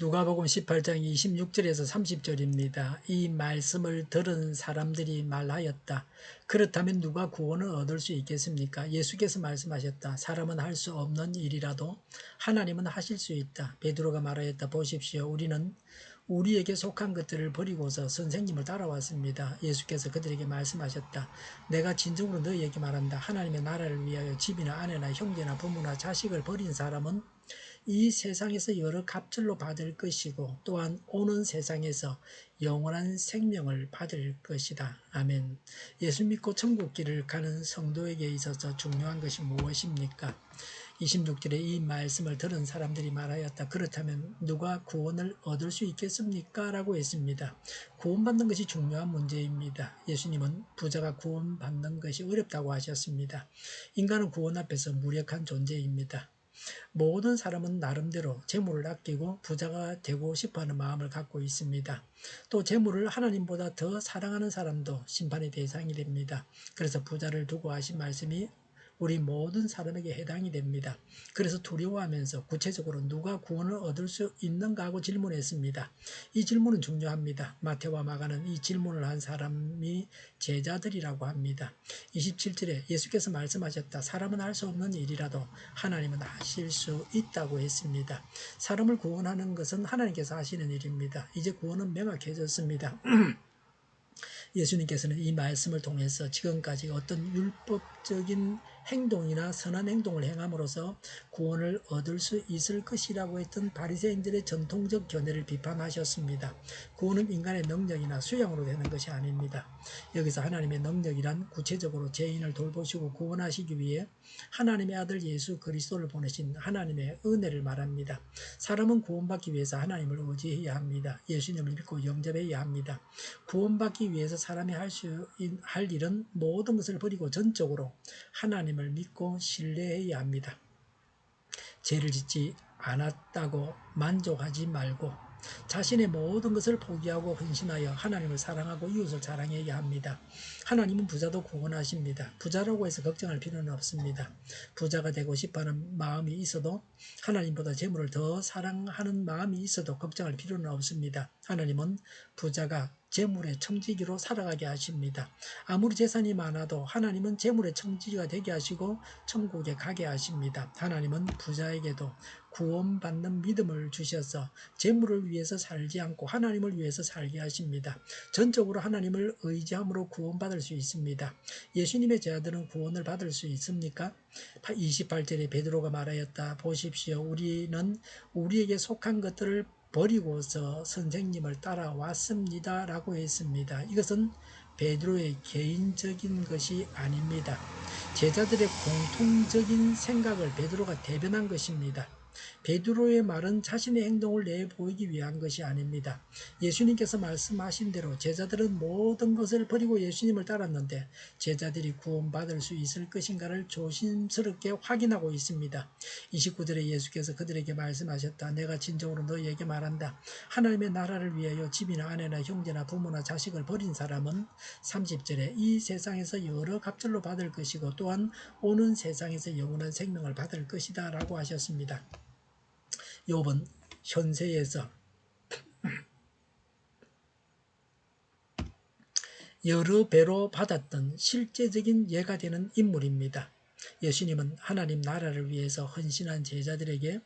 누가복음 18장 26절에서 30절입니다. 이 말씀을 들은 사람들이 말하였다. 그렇다면 누가 구원을 얻을 수 있겠습니까? 예수께서 말씀하셨다. 사람은 할 수 없는 일이라도 하나님은 하실 수 있다. 베드로가 말하였다. 보십시오. 우리는 우리에게 속한 것들을 버리고서 선생님을 따라왔습니다. 예수께서 그들에게 말씀하셨다. 내가 진정으로 너희에게 말한다. 하나님의 나라를 위하여 집이나 아내나 형제나 부모나 자식을 버린 사람은 이 세상에서 여러 값들로 받을 것이고 또한 오는 세상에서 영원한 생명을 받을 것이다. 아멘. 예수 믿고 천국 길을 가는 성도에게 있어서 중요한 것이 무엇입니까? 26절에 이 말씀을 들은 사람들이 말하였다. 그렇다면 누가 구원을 얻을 수 있겠습니까? 라고 했습니다. 구원받는 것이 중요한 문제입니다. 예수님은 부자가 구원받는 것이 어렵다고 하셨습니다. 인간은 구원 앞에서 무력한 존재입니다. 모든 사람은 나름대로 재물을 아끼고 부자가 되고 싶어하는 마음을 갖고 있습니다. 또 재물을 하나님보다 더 사랑하는 사람도 심판의 대상이 됩니다. 그래서 부자를 두고 하신 말씀이 우리 모든 사람에게 해당이 됩니다. 그래서 두려워하면서 구체적으로 누가 구원을 얻을 수 있는가 하고 질문했습니다. 이 질문은 중요합니다. 마태와 마가는 이 질문을 한 사람이 제자들이라고 합니다. 27절에 예수께서 말씀하셨다. 사람은 할 수 없는 일이라도 하나님은 하실 수 있다고 했습니다. 사람을 구원하는 것은 하나님께서 하시는 일입니다. 이제 구원은 명확해졌습니다. 예수님께서는 이 말씀을 통해서 지금까지 어떤 율법적인 행동이나 선한 행동을 행함으로써 구원을 얻을 수 있을 것이라고 했던 바리새인들의 전통적 견해를 비판하셨습니다. 구원은 인간의 능력이나 수양으로 되는 것이 아닙니다. 여기서 하나님의 능력이란 구체적으로 죄인을 돌보시고 구원하시기 위해 하나님의 아들 예수 그리스도를 보내신 하나님의 은혜를 말합니다. 사람은 구원받기 위해서 하나님을 의지해야 합니다. 예수님을 믿고 영접해야 합니다. 구원받기 위해서 사람이 할 수 할 일은 모든 것을 버리고 전적으로 하나님을 하나님을 믿고 신뢰해야 합니다. 죄를 짓지 않았다고 만족하지 말고 자신의 모든 것을 포기하고 헌신하여 하나님을 사랑하고 이웃을 사랑해야 합니다. 하나님은 부자도 구원하십니다. 부자라고 해서 걱정할 필요는 없습니다. 부자가 되고 싶어하는 마음이 있어도 하나님보다 재물을 더 사랑하는 마음이 있어도 걱정할 필요는 없습니다. 하나님은 부자가 재물의 청지기로 살아가게 하십니다. 아무리 재산이 많아도 하나님은 재물의 청지기가 되게 하시고 천국에 가게 하십니다. 하나님은 부자에게도 구원받는 믿음을 주셔서 재물을 위해서 살지 않고 하나님을 위해서 살게 하십니다. 전적으로 하나님을 의지함으로 구원받을 수 있습니다. 예수님의 제자들은 구원을 받을 수 있습니까? 28절에 베드로가 말하였다. 보십시오. 우리는 우리에게 속한 것들을 버리고서 선생님을 따라왔습니다. 라고 했습니다. 이것은 베드로의 개인적인 것이 아닙니다. 제자들의 공통적인 생각을 베드로가 대변한 것입니다. 베드로의 말은 자신의 행동을 내보이기 위한 것이 아닙니다. 예수님께서 말씀하신 대로 제자들은 모든 것을 버리고 예수님을 따랐는데 제자들이 구원받을 수 있을 것인가를 조심스럽게 확인하고 있습니다. 29절에 예수께서 그들에게 말씀하셨다. 내가 진정으로 너희에게 말한다. 하나님의 나라를 위하여 집이나 아내나 형제나 부모나 자식을 버린 사람은 30절에 이 세상에서 여러 갑절로 받을 것이고 또한 오는 세상에서 영원한 생명을 받을 것이다 라고 하셨습니다. 욥은 현세에서 여러 배로 받았던 실제적인 예가 되는 인물입니다. 예수님은 하나님 나라를 위해서 헌신한 제자들에게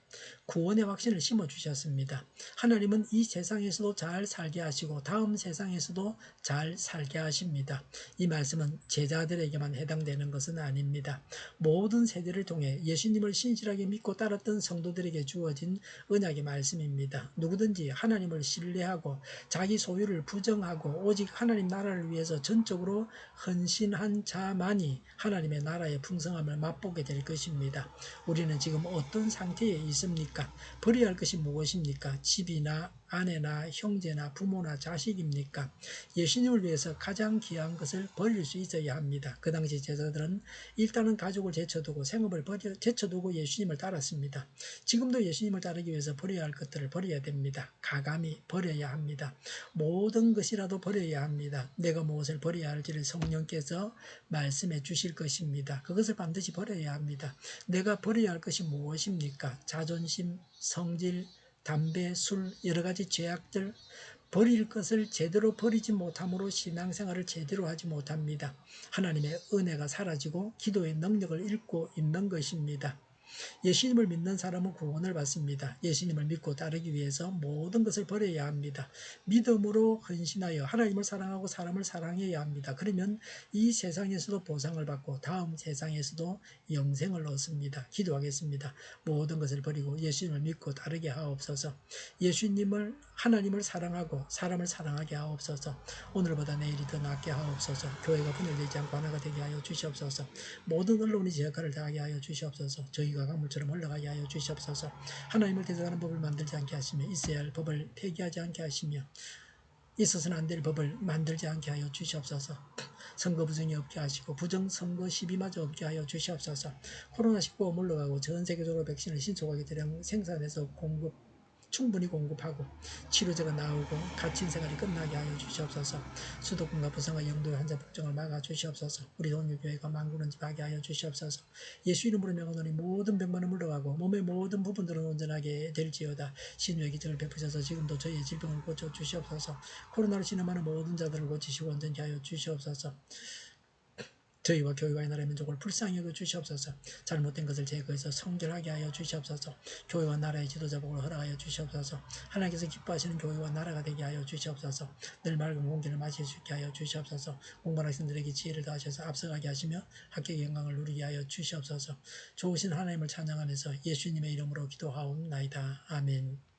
구원의 확신을 심어주셨습니다. 하나님은 이 세상에서도 잘 살게 하시고 다음 세상에서도 잘 살게 하십니다. 이 말씀은 제자들에게만 해당되는 것은 아닙니다. 모든 세대를 통해 예수님을 신실하게 믿고 따랐던 성도들에게 주어진 은약의 말씀입니다. 누구든지 하나님을 신뢰하고 자기 소유를 부정하고 오직 하나님 나라를 위해서 전적으로 헌신한 자만이 하나님의 나라의 풍성함을 맛보게 될 것입니다. 우리는 지금 어떤 상태에 있습니까? 버려야 할 것이 무엇입니까? 집이나 아내나 형제나 부모나 자식입니까? 예수님을 위해서 가장 귀한 것을 버릴 수 있어야 합니다. 그 당시 제자들은 일단은 가족을 제쳐두고 생업을 버려, 제쳐두고 예수님을 따랐습니다. 지금도 예수님을 따르기 위해서 버려야 할 것들을 버려야 됩니다. 가감히 버려야 합니다. 모든 것이라도 버려야 합니다. 내가 무엇을 버려야 할지를 성령께서 말씀해 주실 것입니다. 그것을 반드시 버려야 합니다. 내가 버려야 할 것이 무엇입니까? 자존심, 성질, 담배, 술, 여러 가지 죄악들 버릴 것을 제대로 버리지 못함으로 신앙생활을 제대로 하지 못합니다. 하나님의 은혜가 사라지고 기도의 능력을 잃고 있는 것입니다. 예수님을 믿는 사람은 구원을 받습니다. 예수님을 믿고 따르기 위해서 모든 것을 버려야 합니다. 믿음으로 헌신하여 하나님을 사랑하고 사람을 사랑해야 합니다. 그러면 이 세상에서도 보상을 받고 다음 세상에서도 영생을 얻습니다. 기도하겠습니다. 모든 것을 버리고 예수님을 믿고 따르게 하옵소서. 예수님을 하나님을 사랑하고 사람을 사랑하게 하옵소서. 오늘보다 내일이 더 낫게 하옵소서. 교회가 분열되지 않고 하나가 되게 하여 주시옵소서. 모든 언론이 제 역할을 다하게 하여 주시옵소서. 저희가 강물처럼 흘러가게 하여 주시옵소서. 하나님을 대적하는 법을 만들지 않게 하시며 있어야 할 법을 폐기하지 않게 하시며 있어서는 안 될 법을 만들지 않게 하여 주시옵소서. 선거 부정이 없게 하시고 부정 선거 시비마저 없게 하여 주시옵소서. 코로나19가 물러가고 전 세계적으로 백신을 신속하게 대량 생산해서 공급 충분히 공급하고 치료제가 나오고 갇힌 생활이 끝나게 하여 주시옵소서. 수도권과 부산과 영도의 환자 폭정을 막아 주시옵소서. 우리 동료교회가 망구는 집 하게 하여 주시옵소서. 예수 이름으로 명하노니 모든 병만은 물러가고 몸의 모든 부분들은 온전하게 될지어다. 신유의 기적을 베푸셔서 지금도 저희의 질병을 고쳐 주시옵소서. 코로나로 신음하는 모든 자들을 고치시고 온전히 하여 주시옵소서. 저희와 교회와 이 나라의 민족을 불쌍히 여겨 주시옵소서. 잘못된 것을 제거해서 성결하게 하여 주시옵소서. 교회와 나라의 지도자복을 허락하여 주시옵소서. 하나님께서 기뻐하시는 교회와 나라가 되게 하여 주시옵소서. 늘 맑은 공기를 마실 수 있게 하여 주시옵소서. 공부한 학생들에게 지혜를 더하셔서 앞서가게 하시며 합격의 영광을 누리게 하여 주시옵소서. 좋으신 하나님을 찬양하면서 예수님의 이름으로 기도하옵나이다. 아멘.